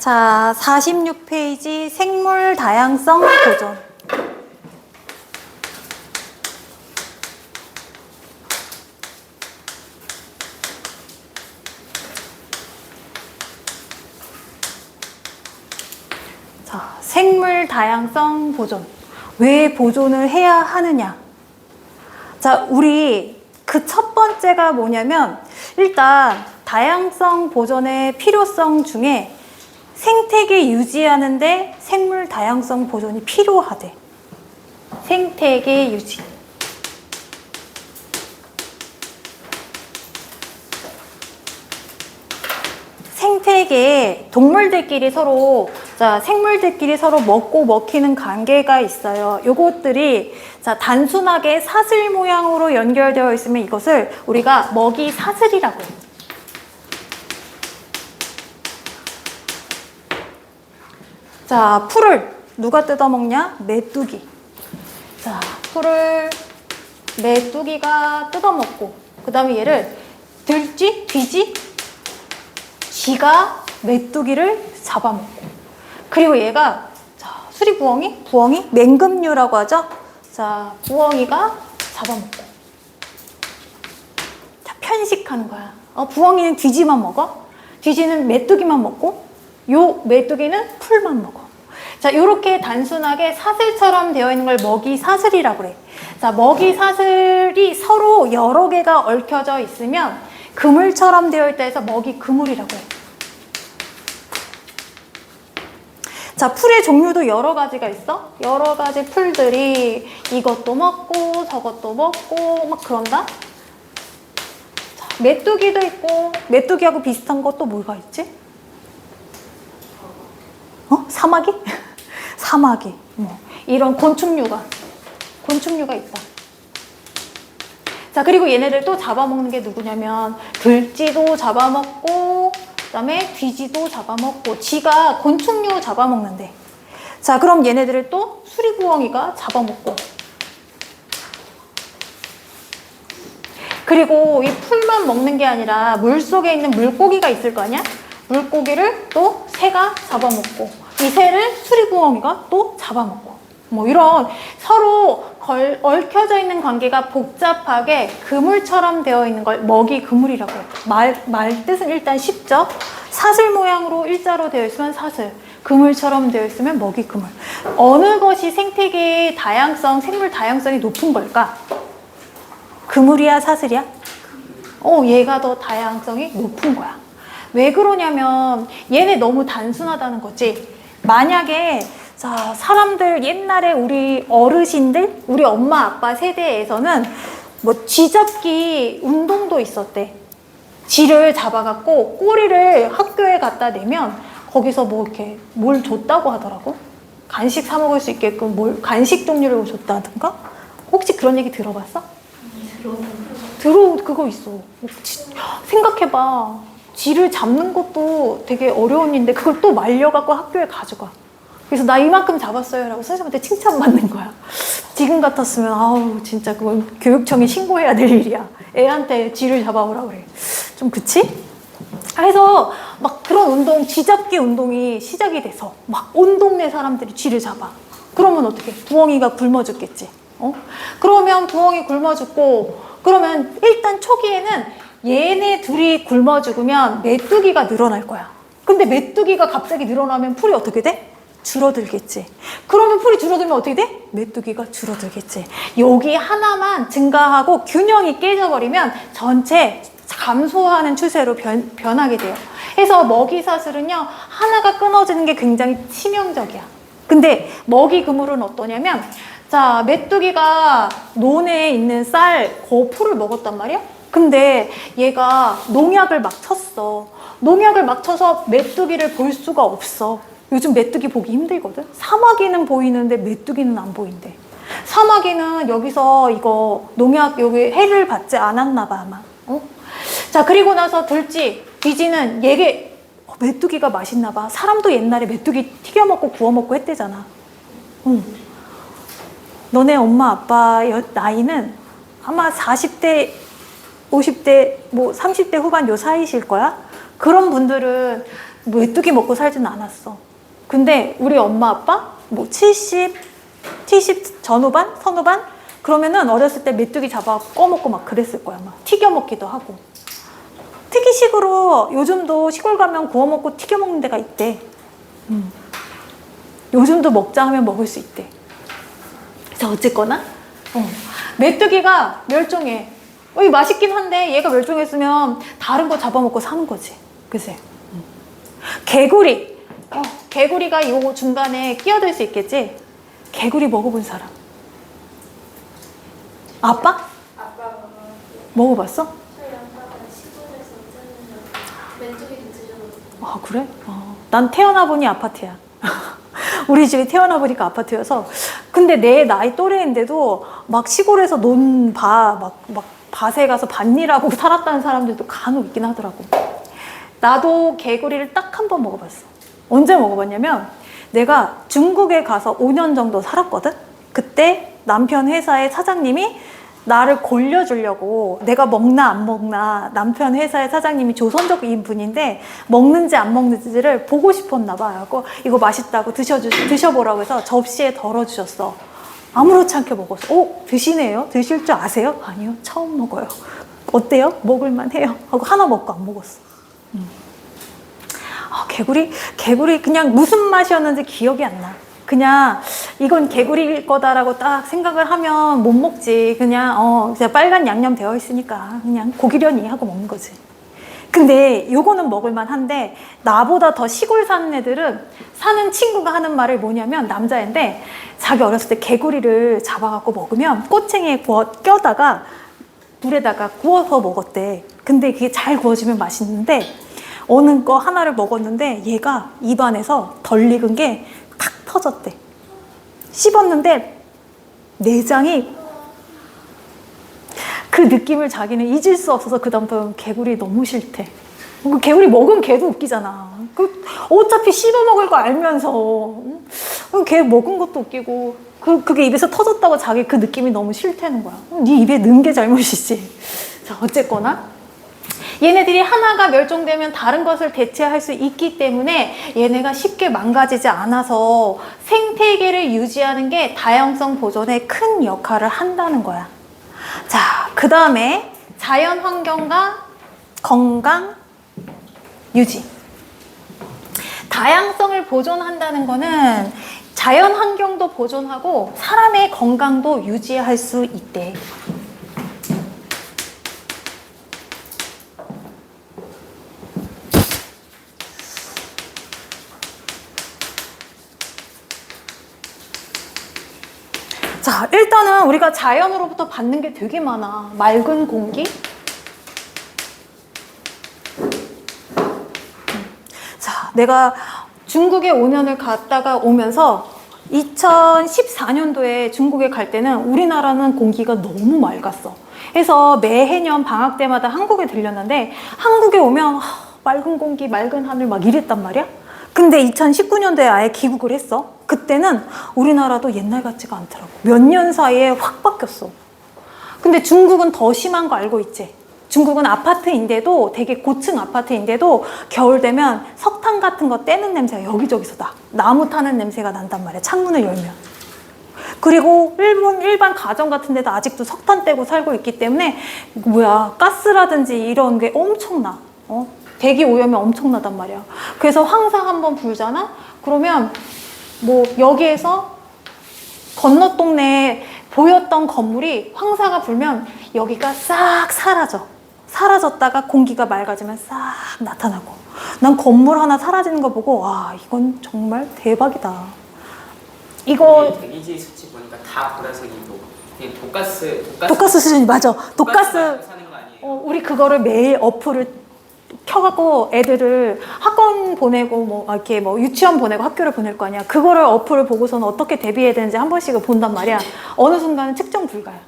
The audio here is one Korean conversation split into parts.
자, 46페이지 생물 다양성 보존. 자, 생물 다양성 보존. 왜 보존을 해야 하느냐? 자, 우리 그 첫 번째가 뭐냐면 일단 다양성 보존의 필요성 중에 생태계 유지하는데 생물 다양성 보존이 필요하대. 생태계 유지. 생태계에 동물들끼리 서로 자 생물들끼리 서로 먹고 먹히는 관계가 있어요. 요것들이 자 단순하게 사슬 모양으로 연결되어 있으면 이것을 우리가 먹이 사슬이라고 해요. 자 풀을 누가 뜯어먹냐? 메뚜기. 자 풀을 메뚜기가 뜯어먹고 그 다음에 얘를 들쥐, 뒤지, 쥐가 메뚜기를 잡아먹고. 그리고 얘가 자 수리 부엉이? 부엉이? 맹금류라고 하죠? 자 부엉이가 잡아먹고. 자 편식하는 거야. 어 부엉이는 뒤지만 먹어. 뒤지는 메뚜기만 먹고 요 메뚜기는 풀만 먹어 자 요렇게 단순하게 사슬처럼 되어 있는 걸 먹이 사슬이라고 그래 자 먹이 사슬이 서로 여러 개가 얽혀져 있으면 그물처럼 되어 있다 해서 먹이 그물이라고 해요. 자, 풀의 종류도 여러 가지가 있어. 여러 가지 풀들이 이것도 먹고 저것도 먹고 막 그런다. 자, 메뚜기도 있고 메뚜기하고 비슷한 것도 뭐가 있지? 어? 사마귀? 사마귀. 뭐 이런 곤충류가 곤충류가 있다. 자, 그리고 얘네들 또 잡아먹는 게 누구냐면 들쥐도 잡아먹고 그다음에 뒤지도 잡아먹고 쥐가 곤충류 잡아먹는데 자, 그럼 얘네들을 또 수리부엉이가 잡아먹고 그리고 이 풀만 먹는 게 아니라 물 속에 있는 물고기가 있을 거 아니야? 물고기를 또 새가 잡아먹고 이 새를 수리부엉이가 또 잡아먹고 뭐 이런 서로 걸, 얽혀져 있는 관계가 복잡하게 그물처럼 되어 있는 걸 먹이 그물이라고 해요. 말, 말 뜻은 일단 쉽죠? 사슬 모양으로 일자로 되어 있으면 사슬, 그물처럼 되어 있으면 먹이 그물. 어느 것이 생태계의 다양성, 생물 다양성이 높은 걸까? 그물이야, 사슬이야? 어, 얘가 더 다양성이 높은 거야. 왜 그러냐면 얘네 너무 단순하다는 거지. 만약에 자, 사람들 옛날에 우리 어르신들, 우리 엄마 아빠 세대에서는 뭐 쥐잡기 운동도 있었대. 쥐를 잡아갖고 꼬리를 학교에 갖다 대면 거기서 뭐 이렇게 뭘 줬다고 하더라고. 간식 사 먹을 수 있게끔 뭘 간식 종류를 줬다든가. 혹시 그런 얘기 들어봤어? 들어 그거 있어. 지- 생각해봐. 쥐를 잡는 것도 되게 어려운 일인데 그걸 또 말려갖고 학교에 가져가. 그래서 나 이만큼 잡았어요 라고 선생님한테 칭찬받는 거야. 지금 같았으면 아우 진짜 그건 교육청에 신고해야 될 일이야. 애한테 쥐를 잡아오라 그래. 좀 그치? 그래서 막 그런 운동, 쥐잡기 운동이 시작이 돼서 막 온 동네 사람들이 쥐를 잡아. 그러면 어떻게? 부엉이가 굶어 죽겠지. 어? 그러면 부엉이 굶어 죽고 그러면 일단 초기에는 얘네 둘이 굶어 죽으면 메뚜기가 늘어날 거야. 근데 메뚜기가 갑자기 늘어나면 풀이 어떻게 돼? 줄어들겠지. 그러면 풀이 줄어들면 어떻게 돼? 메뚜기가 줄어들겠지. 여기 하나만 증가하고 균형이 깨져버리면 전체 감소하는 추세로 변, 변하게 돼요. 그래서 먹이 사슬은요, 하나가 끊어지는 게 굉장히 치명적이야. 근데 먹이 그물은 어떠냐면, 자, 메뚜기가 논에 있는 쌀, 그 풀을 먹었단 말이야? 근데 얘가 농약을 막 쳤어. 농약을 막 쳐서 메뚜기를 볼 수가 없어. 요즘 메뚜기 보기 힘들거든? 사마귀는 보이는데 메뚜기는 안 보인대. 사마귀는 여기서 이거 농약 여기 해를 받지 않았나 봐, 아마. 어? 자, 그리고 나서 들쥐, 뒤지는 얘게 어, 메뚜기가 맛있나 봐. 사람도 옛날에 메뚜기 튀겨 먹고 구워 먹고 했대잖아. 응. 너네 엄마 아빠 여- 나이는 아마 40대, 50대, 뭐 30대 후반 요 사이실 거야. 그런 분들은 뭐 메뚜기 먹고 살지는 않았어. 근데 우리 엄마 아빠 뭐 70, 70 전후반, 선후반 그러면은 어렸을 때 메뚜기 잡아 꺼먹고 막 그랬을 거야. 막 튀겨 먹기도 하고. 특이식으로 요즘도 시골 가면 구워 먹고 튀겨 먹는 데가 있대. 음. 요즘도 먹자 하면 먹을 수 있대. 그래서 어쨌거나 어, 메뚜기가 멸종해. 어, 이 맛있긴 한데 얘가 멸종했으면 다른 거 잡아먹고 사는 거지. 그새. 음. 개구리. 어, 개구리가 요 중간에 끼어들 수 있겠지? 개구리 먹어본 사람. 아빠? 아빠가 먹어봤어? 아 그래? 어, 난 태어나 보니 아파트야. 우리 집이 태어나 보니까 아파트여서 근데 내 나이 또래인데도 막 시골에서 논밭막 막 밭에 가서 밭일하고 살았다는 사람들도 간혹 있긴 하더라고. 나도 개구리를 딱 한 번 먹어봤어. 언제 먹어봤냐면 내가 중국에 가서 5년 정도 살았거든. 그때 남편 회사의 사장님이 나를 골려주려고 내가 먹나 안 먹나 남편 회사의 사장님이 조선적인 분인데 먹는지 안 먹는지를 보고 싶었나 봐요. 이거 맛있다고 드셔주, 드셔보라고 해서 접시에 덜어주셨어. 아무렇지 않게 먹었어. 오, 드시네요? 드실 줄 아세요? 아니요, 처음 먹어요. 어때요? 먹을만 해요. 하고 하나 먹고 안 먹었어. 아, 개구리, 개구리 그냥 무슨 맛이었는지 기억이 안 나. 그냥 이건 개구리일 거다라고 딱 생각을 하면 못 먹지. 그냥 어, 그냥 빨간 양념 되어 있으니까 그냥 고기려니 하고 먹는 거지. 근데 요거는 먹을만 한데 나보다 더 시골 사는 애들은 사는 친구가 하는 말을 뭐냐면 남자인데 자기 어렸을 때 개구리를 잡아갖고 먹으면 꼬챙이에 구워 껴다가 물에다가 구워서 먹었대. 근데 그게 잘 구워지면 맛있는데 어느 거 하나를 먹었는데 얘가 입안에서 덜 익은 게 탁 터졌대. 씹었는데 내장이 그 느낌을 자기는 잊을 수 없어서 그다음부터 개구리 너무 싫대. 그 개구리 먹으면 개도 웃기잖아. 그 어차피 씹어 먹을 거 알면서 응? 그개 먹은 것도 웃기고 그 그게 입에서 터졌다고 자기 그 느낌이 너무 싫다는 거야. 네 입에 넣은 게 잘못이지. 자 어쨌거나 얘네들이 하나가 멸종되면 다른 것을 대체할 수 있기 때문에 얘네가 쉽게 망가지지 않아서 생태계를 유지하는 게 다양성 보존에 큰 역할을 한다는 거야. 자, 그 다음에 자연 환경과 건강 유지. 다양성을 보존한다는 거는 자연 환경도 보존하고 사람의 건강도 유지할 수 있대. 자, 일단은 우리가 자연으로부터 받는 게 되게 많아. 맑은 공기. 자, 내가 중국에 5년을 갔다가 오면서 2014년도에 중국에 갈 때는 우리나라는 공기가 너무 맑았어. 그래서 매해년 방학 때마다 한국에 들렸는데 한국에 오면 하, 맑은 공기, 맑은 하늘 막 이랬단 말이야. 근데 2019년도에 아예 귀국을 했어. 그때는 우리나라도 옛날 같지가 않더라고. 몇 년 사이에 확 바뀌었어. 근데 중국은 더 심한 거 알고 있지? 중국은 아파트인데도 되게 고층 아파트인데도 겨울 되면 석탄 같은 거 떼는 냄새가 여기저기서 나. 나무 타는 냄새가 난단 말이야. 창문을 열면. 그리고 일본 일반 가정 같은 데도 아직도 석탄 떼고 살고 있기 때문에 뭐야 가스라든지 이런 게 엄청나. 어? 대기 오염이 엄청나단 말이야. 그래서 황사 한번 불잖아. 그러면 뭐 여기에서 건너 동네에 보였던 건물이 황사가 불면 여기가 싹 사라져. 사라졌다가 공기가 맑아지면 싹 나타나고. 난 건물 하나 사라지는 거 보고 와 이건 정말 대박이다. 이거 이 대기질 수치 보니까 다 보라색이고 그냥 독가스 독가스 독가스 수준이 맞아. 독가스 사는 거 아니에요? 어, 우리 그거를 매일 어플을 켜갖고 애들을 학원 보내고 뭐 이렇게 뭐 유치원 보내고 학교를 보낼 거 아니야. 그거를 어플을 보고서는 어떻게 대비해야 되는지 한 번씩은 본단 말이야. 어느 순간은 측정 불가야.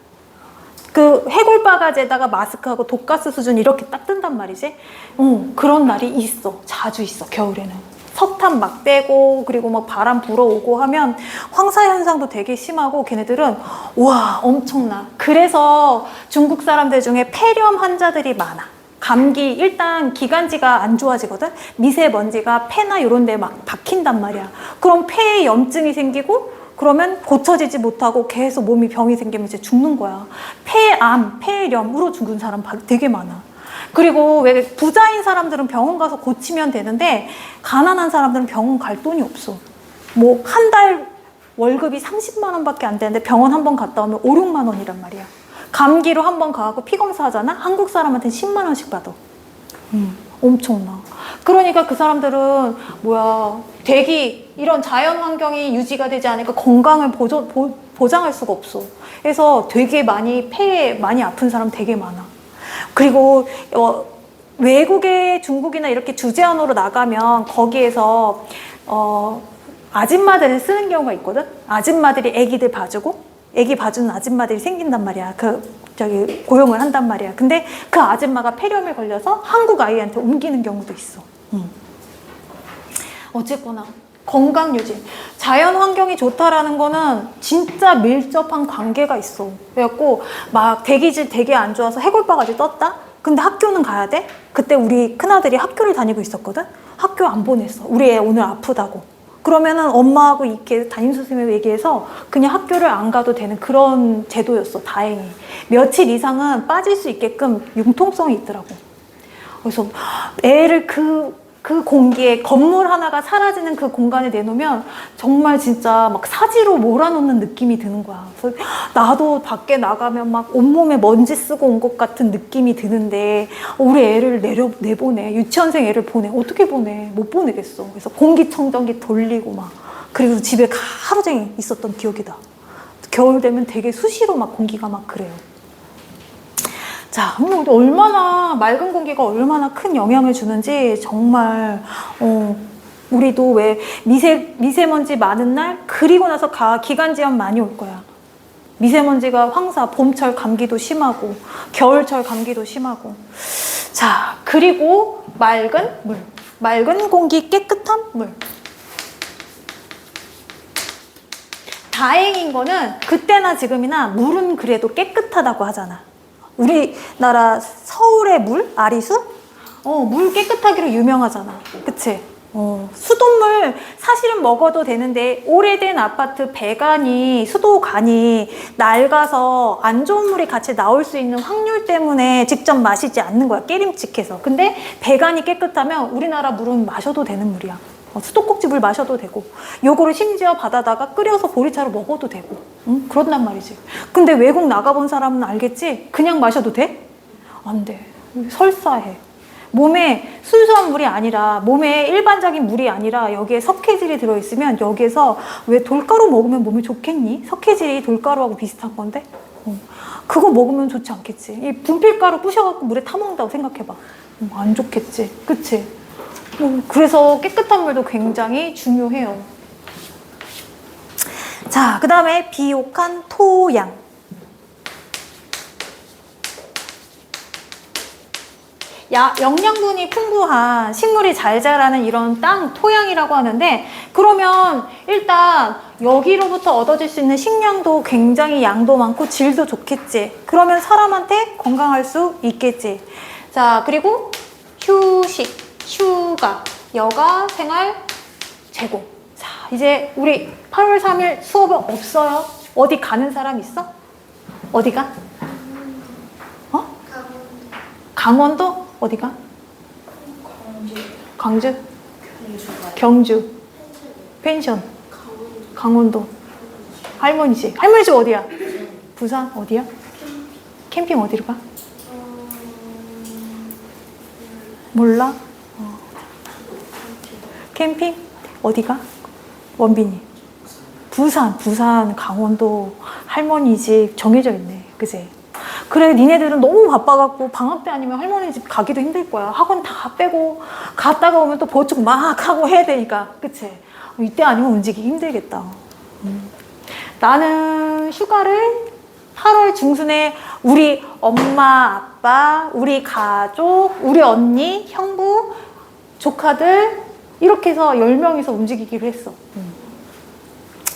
그 해골 바가지에다가 마스크하고 독가스 수준 이렇게 딱 뜬단 말이지. 어, 그런 날이 있어. 자주 있어. 겨울에는. 석탄 막 떼고 그리고 막 바람 불어오고 하면 황사 현상도 되게 심하고 걔네들은 와 엄청나. 그래서 중국 사람들 중에 폐렴 환자들이 많아. 감기 일단 기관지가 안 좋아지거든. 미세먼지가 폐나 이런 데 막 박힌단 말이야. 그럼 폐에 염증이 생기고 그러면 고쳐지지 못하고 계속 몸이 병이 생기면 이제 죽는 거야. 폐암, 폐렴으로 죽은 사람 바- 되게 많아. 그리고 왜 부자인 사람들은 병원 가서 고치면 되는데 가난한 사람들은 병원 갈 돈이 없어. 뭐 한 달 월급이 30만 원밖에 안 되는데 병원 한 번 갔다 오면 5, 6만 원이란 말이야. 감기로 한 번 가고 피 검사 하잖아? 한국 사람한테 10만 원씩 받아. 음, 엄청나. 그러니까 그 사람들은 뭐야 대기 이런 자연 환경이 유지가 되지 않으니까 건강을 보조, 보, 보장할 수가 없어. 그래서 되게 많이 폐에 많이 아픈 사람 되게 많아. 그리고 어, 외국에 중국이나 이렇게 주재 언어로 나가면 거기에서 어, 아줌마들을 쓰는 경우가 있거든. 아줌마들이 아기들 봐주고 아기 봐주는 아줌마들이 생긴단 말이야. 그 저기 고용을 한단 말이야. 근데 그 아줌마가 폐렴에 걸려서 한국 아이한테 옮기는 경우도 있어. 음. 어쨌거나 건강 유지. 자연 환경이 좋다라는 거는 진짜 밀접한 관계가 있어. 그래갖고 막 대기질 되게 안 좋아서 해골바가지 떴다? 근데 학교는 가야 돼? 그때 우리 큰아들이 학교를 다니고 있었거든? 학교 안 보냈어. 우리 애 오늘 아프다고. 그러면은 엄마하고 이렇게 담임 선생님이 얘기해서 그냥 학교를 안 가도 되는 그런 제도였어. 다행히. 며칠 이상은 빠질 수 있게끔 융통성이 있더라고. 그래서 애를 그, 그 공기에 건물 하나가 사라지는 그 공간에 내놓으면 정말 진짜 막 사지로 몰아넣는 느낌이 드는 거야. 그래서 나도 밖에 나가면 막 온몸에 먼지 쓰고 온 것 같은 느낌이 드는데 우리 애를 내려, 내보내. 유치원생 애를 보내. 어떻게 보내? 못 보내겠어. 그래서 공기청정기 돌리고 막. 그리고 집에 하루 종일 있었던 기억이다. 겨울 되면 되게 수시로 막 공기가 막 그래요. 자, 음, 얼마나 맑은 공기가 얼마나 큰 영향을 주는지 정말 어, 우리도 왜 미세 미세먼지 많은 날 그리고 나서 가 기관지염 많이 올 거야. 미세먼지가 황사, 봄철 감기도 심하고 겨울철 감기도 심하고. 자, 그리고 맑은 물. 맑은 공기, 깨끗한 물. 다행인 거는 그때나 지금이나 물은 그래도 깨끗하다고 하잖아. 우리나라 서울의 물, 아리수? 어, 물 깨끗하기로 유명하잖아. 그치? 어, 수돗물 사실은 먹어도 되는데 오래된 아파트 배관이 수도관이 낡아서 안 좋은 물이 같이 나올 수 있는 확률 때문에 직접 마시지 않는 거야 깨림칙해서 근데 배관이 깨끗하면 우리나라 물은 마셔도 되는 물이야 어, 수도꼭지 물 마셔도 되고 요거를 심지어 받아다가 끓여서 보리차로 먹어도 되고 응? 그런단 말이지 근데 외국 나가본 사람은 알겠지 그냥 마셔도 돼? 안 돼 설사해 몸에 순수한 물이 아니라 몸에 일반적인 물이 아니라 여기에 석회질이 들어있으면 여기에서 왜 돌가루 먹으면 몸에 좋겠니? 석회질이 돌가루하고 비슷한 건데 어. 그거 먹으면 좋지 않겠지 이 분필가루 부셔갖고 물에 타먹는다고 생각해봐 어, 안 좋겠지 그치? 어, 그래서 깨끗한 물도 굉장히 중요해요 자, 그 다음에 비옥한 토양 야, 영양분이 풍부한 식물이 잘 자라는 이런 땅, 토양이라고 하는데, 그러면 일단 여기로부터 얻어질 수 있는 식량도 굉장히 양도 많고 질도 좋겠지. 그러면 사람한테 건강할 수 있겠지. 자, 그리고 휴식, 휴가, 여가, 생활, 재고. 자, 이제 우리 8월 3일 수업은 없어요. 어디 가는 사람 있어? 어디가? 어? 강원도? 어디가? 광주 경주? 펜션? 강원도? 할머니 집? 할머니 집 어디야? 부산? 어디야? 캠핑 어디로 가? 몰라? 어. 캠핑? 어디가? 원빈이? 부산, 부산, 강원도 할머니 집 정해져 있네. 그지? 그래, 니네들은 너무 바빠갖고 방학 때 아니면 할머니 집 가기도 힘들 거야. 학원 다 빼고 갔다가 오면 또 보충 막 하고 해야 되니까. 그치? 이때 아니면 움직이기 힘들겠다. 음. 나는 휴가를 8월 중순에 우리 엄마, 아빠, 우리 가족, 우리 언니, 형부, 조카들 이렇게 해서 10명이서 움직이기로 했어. 음.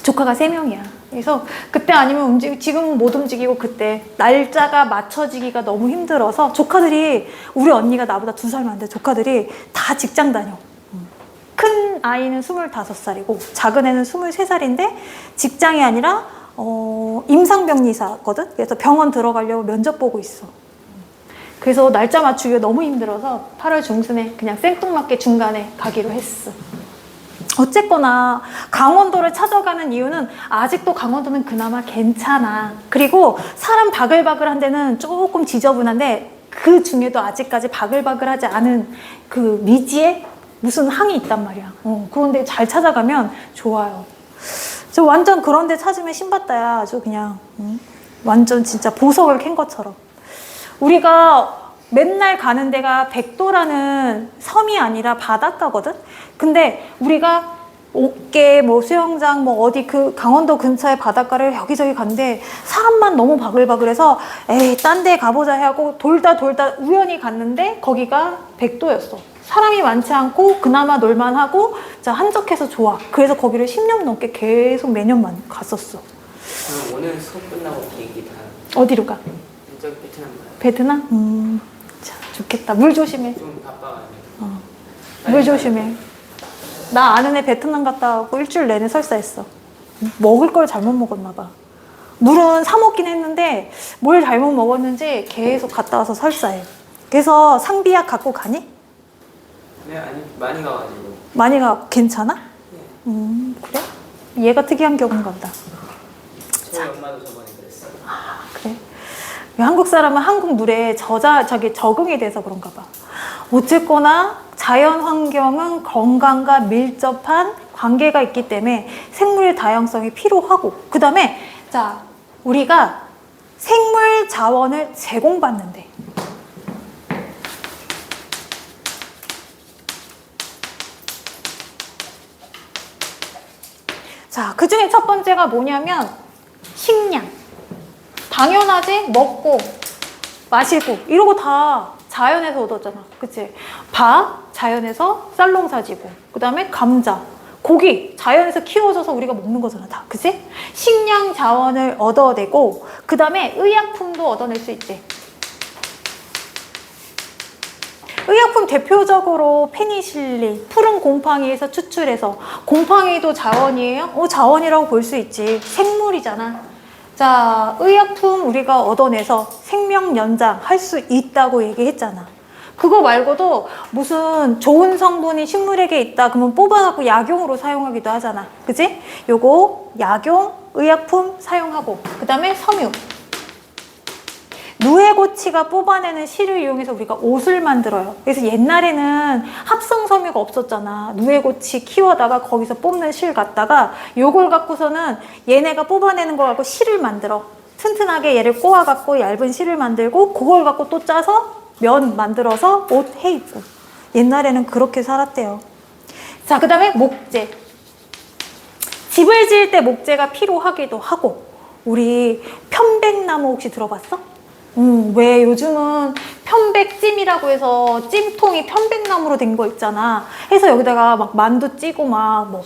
조카가 3명이야. 그래서 그때 아니면 움직 지금은 못 움직이고 그때 날짜가 맞춰지기가 너무 힘들어서 조카들이 우리 언니가 나보다 두 살 많은데 조카들이 다 직장 다녀. 큰 아이는 25살이고 작은 애는 23살인데 직장이 아니라 어, 임상병리사거든. 그래서 병원 들어가려고 면접 보고 있어. 그래서 날짜 맞추기가 너무 힘들어서 8월 중순에 그냥 생뚱맞게 중간에 가기로 했어. 어쨌거나 강원도를 찾아가는 이유는 아직도 강원도는 그나마 괜찮아. 그리고 사람 바글바글한 데는 조금 지저분한데 그 중에도 아직까지 바글바글하지 않은 그 미지의 무슨 항이 있단 말이야. 어, 그런데 잘 찾아가면 좋아요. 저 완전 그런 데 찾으면 신받다야. 아주 그냥 응? 완전 진짜 보석을 캔 것처럼. 우리가 맨날 가는 데가 백도라는 섬이 아니라 바닷가거든? 근데 우리가 옥계, 뭐 수영장, 뭐 어디 그 강원도 근처의 바닷가를 여기저기 갔는데 사람만 너무 바글바글해서 에이, 딴 데 가보자 하고 돌다 돌다 우연히 갔는데 거기가 백도였어. 사람이 많지 않고 그나마 놀만하고 자, 한적해서 좋아. 그래서 거기를 10년 넘게 계속 매년만 갔었어. 오늘 수업 끝나고 비행기 다 어디로 가? 베트남 가요. 베트남? 음, 참 좋겠다. 물 조심해. 좀 바빠가지고. 어. 물 조심해. 나 아는 애 베트남 갔다 오고 일주일 내내 설사했어. 먹을 걸 잘못 먹었나 봐. 물은 사 먹긴 했는데 뭘 잘못 먹었는지 계속 갔다 와서 설사해. 그래서 상비약 갖고 가니? 네 아니 많이 가가지고. 많이 가 괜찮아? 네. 음 그래? 얘가 특이한 경우인가 보다. 저희 엄마도 저번에 그랬어요. 아, 그래? 왜 한국 사람은 한국 물에 저자 저기 적응이 돼서 그런가 봐. 어쨌거나 자연 환경은 건강과 밀접한 관계가 있기 때문에 생물의 다양성이 필요하고 그다음에 자 우리가 생물 자원을 제공받는데 자, 그 중에 첫 번째가 뭐냐면 식량. 당연하지? 먹고, 마시고, 이러고 다 자연에서 얻었잖아. 그치? 밥, 자연에서 쌀농 사지고, 그 다음에 감자, 고기, 자연에서 키워져서 우리가 먹는 거잖아, 다. 그치? 식량 자원을 얻어내고, 그 다음에 의약품도 얻어낼 수 있지. 의약품 대표적으로 페니실린, 푸른 곰팡이에서 추출해서 곰팡이도 자원이에요? 어, 자원이라고 볼 수 있지. 생물이잖아. 자, 의약품 우리가 얻어내서 생명 연장 할 수 있다고 얘기했잖아. 그거 말고도 무슨 좋은 성분이 식물에게 있다 그러면 뽑아갖고 약용으로 사용하기도 하잖아. 그지? 요거 약용, 의약품 사용하고 그 다음에 섬유. 누에고치가 뽑아내는 실을 이용해서 우리가 옷을 만들어요. 그래서 옛날에는 합성 섬유가 없었잖아. 누에고치 키워다가 거기서 뽑는 실 갖다가 요걸 갖고서는 얘네가 뽑아내는 거 갖고 실을 만들어. 튼튼하게 얘를 꼬아 갖고 얇은 실을 만들고 그걸 갖고 또 짜서 면 만들어서 옷 해 입고. 옛날에는 그렇게 살았대요. 자, 그 다음에 목재. 집을 지을 때 목재가 필요하기도 하고 우리 편백나무 혹시 들어봤어? 음, 왜 요즘은 편백찜이라고 해서 찜통이 편백나무로 된 거 있잖아. 해서 여기다가 막 만두 찌고 막 뭐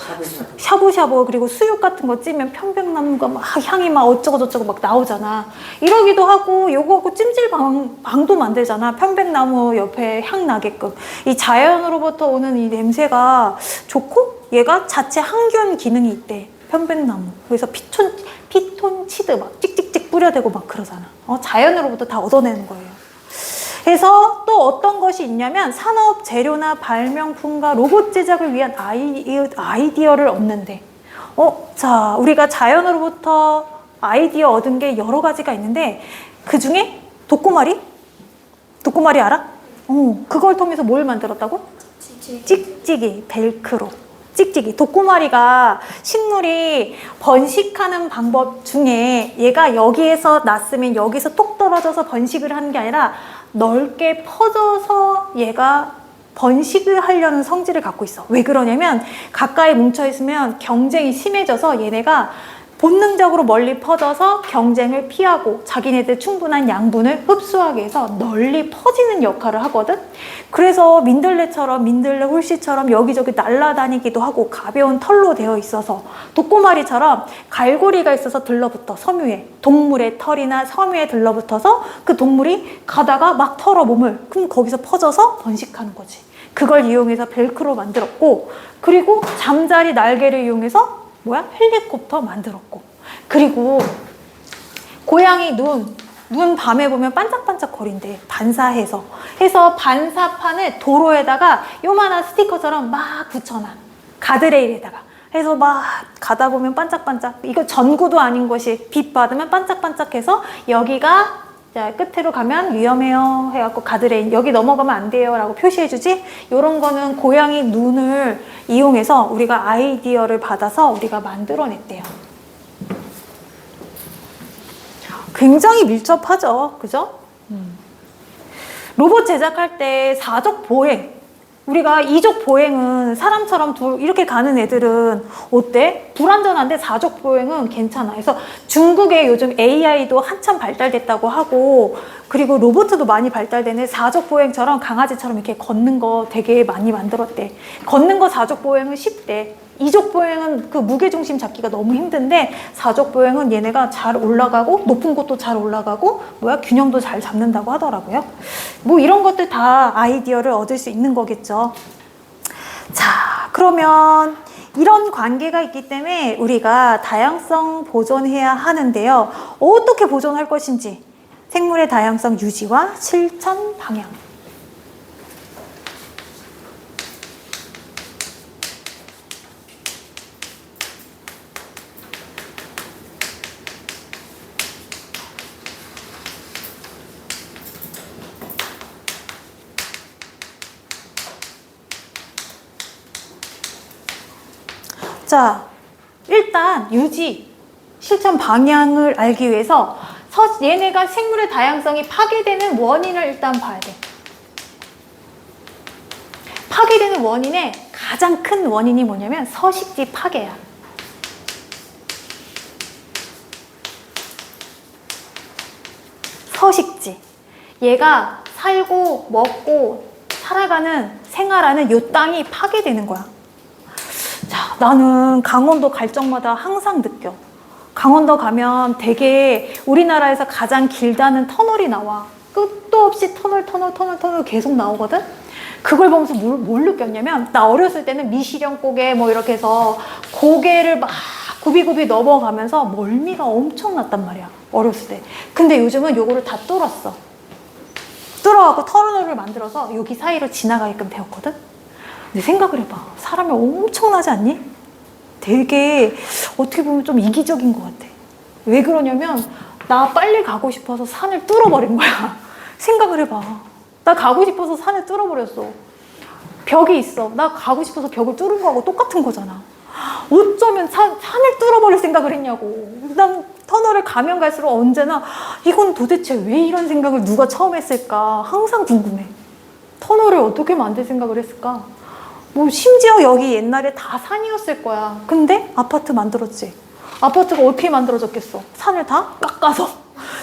샤브샤브. 그리고 수육 같은 거 찌면 편백나무가 막 향이 막 어쩌고 저쩌고 막 나오잖아. 이러기도 하고 요거 하고 찜질 방, 방도 만들잖아. 편백나무 옆에 향 나게끔. 이 자연으로부터 오는 이 냄새가 좋고 얘가 자체 항균 기능이 있대. 편백나무. 그래서 피톤 피톤치드 막 찍찍찍 뿌려대고 막 그러잖아. 어, 자연으로부터 다 얻어내는 거예요. 그래서 또 어떤 것이 있냐면 산업 재료나 발명품과 로봇 제작을 위한 아이디어, 아이디어 를 얻는데 어, 자, 우리가 자연으로부터 아이디어 얻은 게 여러 가지가 있는데 그 중에 독고마리? 독고마리 알아? 어, 그걸 통해서 뭘 만들었다고? 찍찍이, 벨크로. 찍찍이. 독고마리가 식물이 번식하는 방법 중에 얘가 여기에서 났으면 여기서 톡 떨어져서 번식을 하는 게 아니라 넓게 퍼져서 얘가 번식을 하려는 성질을 갖고 있어. 왜 그러냐면 가까이 뭉쳐 있으면 경쟁이 심해져서 얘네가 본능적으로 멀리 퍼져서 경쟁을 피하고 자기네들 충분한 양분을 흡수하기 위해서 널리 퍼지는 역할을 하거든. 그래서 민들레처럼 민들레 홀씨처럼 여기저기 날아다니기도 하고 가벼운 털로 되어 있어서 독고마리처럼 갈고리가 있어서 들러붙어 섬유에 동물의 털이나 섬유에 들러붙어서 그 동물이 가다가 막 털어 몸을 그럼 거기서 퍼져서 번식하는 거지. 그걸 이용해서 벨크로 만들었고 그리고 잠자리 날개를 이용해서 뭐야 헬리콥터 만들었고 그리고 고양이 눈, 눈 밤에 보면 반짝반짝 거린대. 반사해서. 해서 반사판을 도로에다가 요만한 스티커처럼 막 붙여놔. 가드레일에다가. 해서 막 가다 보면 반짝반짝. 이거 전구도 아닌 것이 빛 받으면 반짝반짝해서 여기가 자, 끝으로 가면 위험해요. 해갖고 가드레일 여기 넘어가면 안 돼요. 라고 표시해주지. 요런 거는 고양이 눈을 이용해서 우리가 아이디어를 받아서 우리가 만들어냈대요. 굉장히 밀접하죠. 그죠? 음. 로봇 제작할 때 사족 보행. 우리가 이족 보행은 사람처럼 둘 이렇게 가는 애들은 어때? 불안전한데 사족 보행은 괜찮아. 그래서 중국에 요즘 AI도 한참 발달됐다고 하고 그리고 로봇도 많이 발달되는 사족 보행처럼 강아지처럼 이렇게 걷는 거 되게 많이 만들었대. 걷는 거 사족 보행은 쉽대. 이족 보행은 그 무게 중심 잡기가 너무 힘든데 사족 보행은 얘네가 잘 올라가고 높은 곳도 잘 올라가고 뭐야 균형도 잘 잡는다고 하더라고요. 뭐 이런 것들 다 아이디어를 얻을 수 있는 거겠죠. 자, 그러면 이런 관계가 있기 때문에 우리가 다양성 보존해야 하는데요. 어떻게 보존할 것인지 생물의 다양성 유지와 실천 방향. 자, 일단 유지, 실천 방향을 알기 위해서 서, 얘네가 생물의 다양성이 파괴되는 원인을 일단 봐야 돼. 파괴되는 원인의 가장 큰 원인이 뭐냐면 서식지 파괴야. 서식지. 얘가 살고 먹고 살아가는 생활하는 요 땅이 파괴되는 거야. 자, 나는 강원도 갈 적마다 항상 느껴. 강원도 가면 되게 우리나라에서 가장 길다는 터널이 나와. 끝도 없이 터널, 터널, 터널, 터널 계속 나오거든? 그걸 보면서 뭘, 뭘 느꼈냐면, 나 어렸을 때는 미시령 고개 뭐 이렇게 해서 고개를 막 굽이굽이 넘어가면서 멀미가 엄청 났단 말이야. 어렸을 때. 근데 요즘은 요거를 다 뚫었어. 뚫어갖고 터널을 만들어서 여기 사이로 지나가게끔 되었거든? 근데 생각을 해봐. 사람이 엄청나지 않니? 되게 어떻게 보면 좀 이기적인 것 같아. 왜 그러냐면 나 빨리 가고 싶어서 산을 뚫어버린 거야. 생각을 해봐. 나 가고 싶어서 산을 뚫어버렸어. 벽이 있어. 나 가고 싶어서 벽을 뚫은 거하고 똑같은 거잖아. 어쩌면 산, 산을 뚫어버릴 생각을 했냐고. 난 터널을 가면 갈수록 언제나 이건 도대체 왜 이런 생각을 누가 처음 했을까 항상 궁금해. 터널을 어떻게 만들 생각을 했을까? 뭐 심지어 여기 옛날에 다 산이었을 거야. 근데 아파트 만들었지. 아파트가 어떻게 만들어졌겠어? 산을 다 깎아서.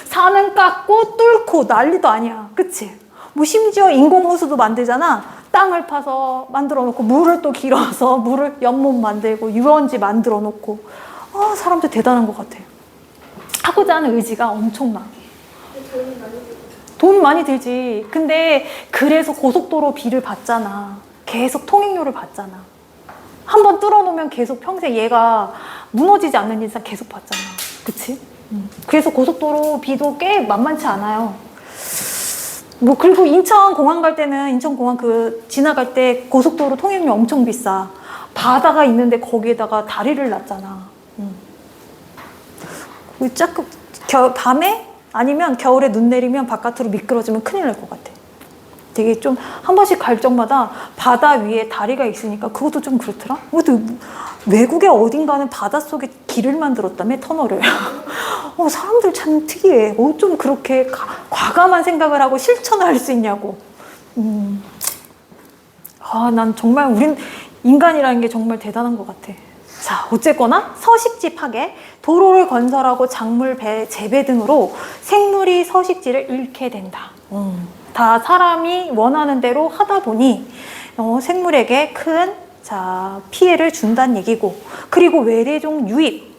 산은 깎고 뚫고 난리도 아니야. 그치? 뭐 심지어 인공호수도 만들잖아. 땅을 파서 만들어 놓고 물을 또 길어서 물을 연못 만들고 유원지 만들어 놓고 아 사람들 대단한 것 같아. 하고자 하는 의지가 엄청나. 돈 많이 들지. 근데 그래서 고속도로 비를 받잖아. 계속 통행료를 받잖아. 한 번 뚫어놓으면 계속 평생 얘가 무너지지 않는 이상 계속 받잖아. 그치? 음. 그래서 고속도로 비도 꽤 만만치 않아요. 뭐, 그리고 인천 공항 갈 때는 인천 공항 그 지나갈 때 고속도로 통행료 엄청 비싸. 바다가 있는데 거기에다가 다리를 놨잖아. 음. 그 조금 겨, 밤에 아니면 겨울에 눈 내리면 바깥으로 미끄러지면 큰일 날 것 같아. 되게 좀 한 번씩 갈 적마다 바다 위에 다리가 있으니까 그것도 좀 그렇더라. 그것도 외국의 어딘가는 바다 속에 길을 만들었다며 터널을. 어, 사람들 참 특이해. 어, 좀 그렇게 가- 과감한 생각을 하고 실천을 할수 있냐고. 음. 아, 난 정말 우린 인간이라는 게 정말 대단한 것 같아. 자, 어쨌거나 서식지 파괴, 도로를 건설하고 작물 배, 재배 등으로 생물이 서식지를 잃게 된다. 음, 다 사람이 원하는 대로 하다 보니 어, 생물에게 큰 자, 피해를 준다는 얘기고 그리고 외래종 유입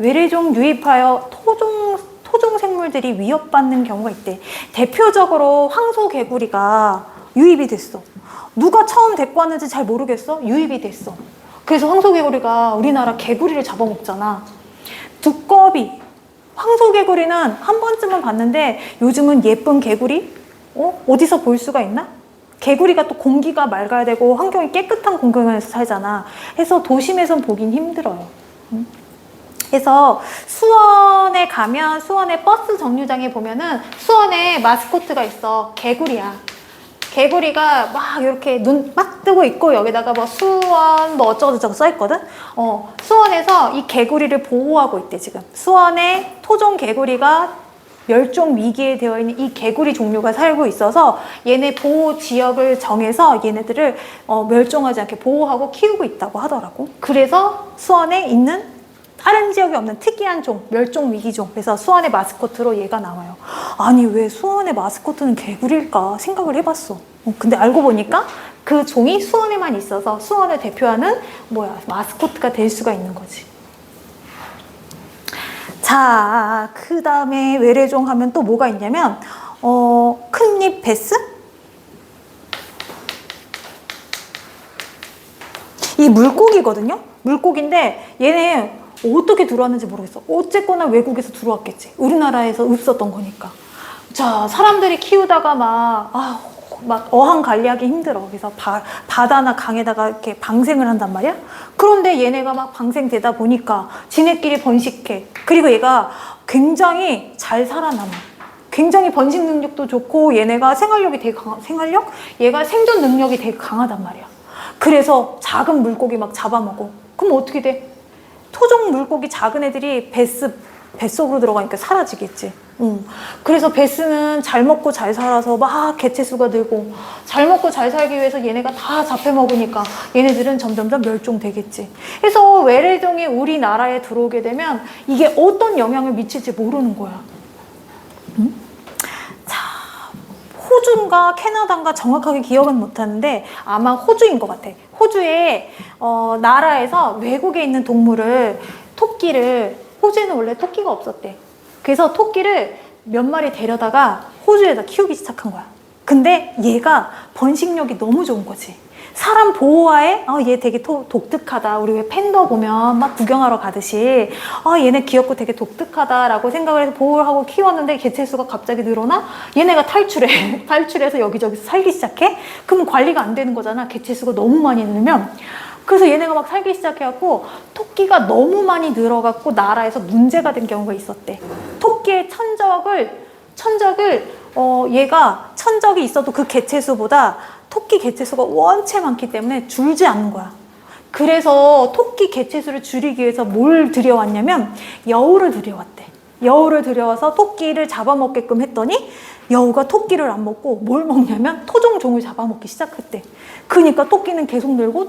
외래종 유입하여 토종 토종 생물들이 위협받는 경우가 있대. 대표적으로 황소개구리가 유입이 됐어. 누가 처음 데리고 왔는지 잘 모르겠어. 유입이 됐어. 그래서 황소개구리가 우리나라 개구리를 잡아먹잖아. 두꺼비. 황소개구리는 한 번쯤은 봤는데 요즘은 예쁜 개구리? 어? 어디서 볼 수가 있나? 개구리가 또 공기가 맑아야 되고 환경이 깨끗한 공간에서 살잖아. 해서 도심에선 보긴 힘들어요. 음. 그래서 수원에 가면 수원의 버스 정류장에 보면은 수원에 마스코트가 있어. 개구리야. 개구리가 막 이렇게 눈 막 뜨고 있고 여기다가 뭐 수원 뭐 어쩌고저쩌고 써 있거든. 어, 수원에서 이 개구리를 보호하고 있대 지금. 수원에 토종 개구리가 멸종 위기에 되어 있는 이 개구리 종류가 살고 있어서 얘네 보호 지역을 정해서 얘네들을 어, 멸종하지 않게 보호하고 키우고 있다고 하더라고. 그래서 수원에 있는 다른 지역에 없는 특이한 종, 멸종 위기종. 그래서 수원의 마스코트로 얘가 나와요. 아니, 왜 수원의 마스코트는 개구리일까 생각을 해봤어. 어, 근데 알고 보니까 그 종이 수원에만 있어서 수원을 대표하는 뭐야, 마스코트가 될 수가 있는 거지. 자, 그 다음에 외래종 하면 또 뭐가 있냐면, 어, 큰잎 베스? 이 물고기거든요? 물고기인데 얘네 어떻게 들어왔는지 모르겠어. 어쨌거나 외국에서 들어왔겠지. 우리나라에서 없었던 거니까. 자, 사람들이 키우다가 막, 아, 막 어항 관리하기 힘들어. 그래서 바, 바다나 강에다가 이렇게 방생을 한단 말이야? 그런데 얘네가 막 방생되다 보니까 지네끼리 번식해. 그리고 얘가 굉장히 잘 살아남아. 굉장히 번식 능력도 좋고 얘네가 생활력이 되게 강하, 생활력? 얘가 생존 능력이 되게 강하단 말이야. 그래서 작은 물고기 막 잡아먹어. 그럼 어떻게 돼? 토종 물고기 작은 애들이 뱃습, 뱃속으로 들어가니까 사라지겠지. 응. 그래서 베스는 잘 먹고 잘 살아서 막 개체수가 늘고 잘 먹고 잘 살기 위해서 얘네가 다 잡혀 먹으니까 얘네들은 점점점 멸종되겠지. 그래서 외래종이 우리나라에 들어오게 되면 이게 어떤 영향을 미칠지 모르는 거야. 호주인가 캐나다인가 정확하게 기억은 못하는데 아마 호주인 것 같아. 호주의 어, 나라에서 외국에 있는 동물을 토끼를 호주에는 원래 토끼가 없었대. 그래서 토끼를 몇 마리 데려다가 호주에다 키우기 시작한 거야. 근데 얘가 번식력이 너무 좋은 거지. 사람 보호하에 어, 얘 되게 토- 독특하다. 우리 왜 팬더 보면 막 구경하러 가듯이 아 얘네 귀엽고 되게 독특하다라고 생각을 해서 보호를 하고 키웠는데 개체수가 갑자기 늘어나 얘네가 탈출해. 탈출해서 여기저기서 살기 시작해. 그럼 관리가 안 되는 거잖아. 개체수가 너무 많이 늘면. 그래서 얘네가 막 살기 시작해갖고 토끼가 너무 많이 늘어갖고 나라에서 문제가 된 경우가 있었대. 토끼의 천적을 천적을 어 얘가 천적이 있어도 그 개체수보다 토끼 개체수가 원체 많기 때문에 줄지 않는 거야. 그래서 토끼 개체수를 줄이기 위해서 뭘 들여왔냐면 여우를 들여왔대. 여우를 들여와서 토끼를 잡아먹게끔 했더니 여우가 토끼를 안 먹고 뭘 먹냐면 토종종을 잡아먹기 시작했대. 그러니까 토끼는 계속 늘고